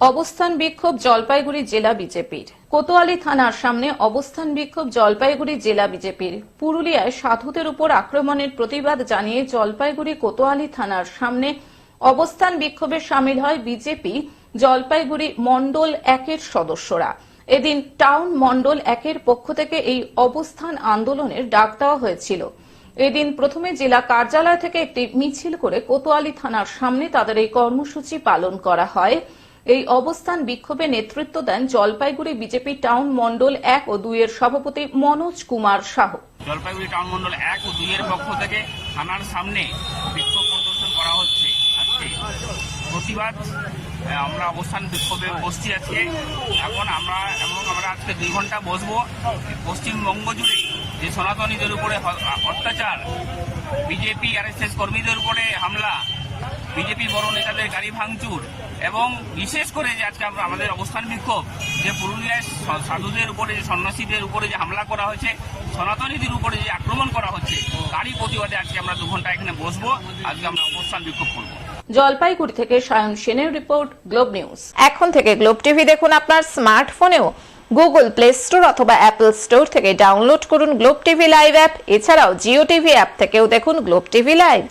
অবস্থান বিক্ষোভ জলপাইগুড়ি জেলা বিজেপির। কোতোয়ালি থানার সামনে অবস্থান বিক্ষোভ জলপাইগুড়ি জেলা বিজেপির। পুরুলিয়ায় সাধুদের উপর আক্রমণের প্রতিবাদ জানিয়ে জলপাইগুড়ি কোতোয়ালি থানার সামনে অবস্থান বিক্ষোভে সামিল হয় বিজেপি জলপাইগুড়ি মণ্ডল একের সদস্যরা। এদিন টাউন মণ্ডল একের পক্ষ থেকে এই অবস্থান আন্দোলনের ডাক দেওয়া হয়েছিল। এদিন প্রথমে জেলা কার্যালয় থেকে একটি মিছিল করে কোতোয়ালি থানার সামনে তাদের এই কর্মসূচি পালন করা হয়। এই অবস্থান বিক্ষোভে নেতৃত্ব দেন জলপাইগুড়ি বিজেপি টাউন মণ্ডল এক ও দুইয়ের সভাপতি মনোজ কুমার সাহু। জলপাইগুড়ি টাউন মন্ডল এক ও দুইয়ের পক্ষ থেকে থানার সামনে বিক্ষোভ প্রদর্শন করা হচ্ছে। প্রতিবাদ আমরা অবস্থান বিক্ষোভে বসছি আজকে এখন আমরা এবং আমরা আজকে দুই ঘণ্টা বসবো। পশ্চিমবঙ্গ জুড়ে যে সনাতনীদের উপরে অত্যাচার, বিজেপি আরএসএস কর্মীদের উপরে হামলা বিজেপি বড় নেতাদের গাড়ি ভাঙচুর এবং বিশেষ করে যে আজকে আমরা আমাদের অবস্থান বিক্ষোভ, যে পুরুলিয়ায় সাধুদের উপরে, যে সন্ন্যাসীদের উপরে যে হামলা করা হয়েছে, সনাতনীদের উপরে যে আক্রমণ করা হচ্ছে, তারই প্রতিবাদে আজকে আমরা দু ঘণ্টা এখানে বসবো। আজকে আমরা অবস্থান বিক্ষোভ করব। জলপাইগুড়ি থেকে সায়ন সেনের রিপোর্ট, গ্লোব নিউজ। এখন থেকে গ্লোব টিভি দেখুন আপনার স্মার্টফোনেও। গুগল প্লে স্টোর অথবা অ্যাপল স্টোর থেকে ডাউনলোড করুন গ্লোব টিভি লাইভ অ্যাপ। এছাড়াও জিও টিভি অ্যাপ থেকেও দেখুন গ্লোব টিভি লাইভ।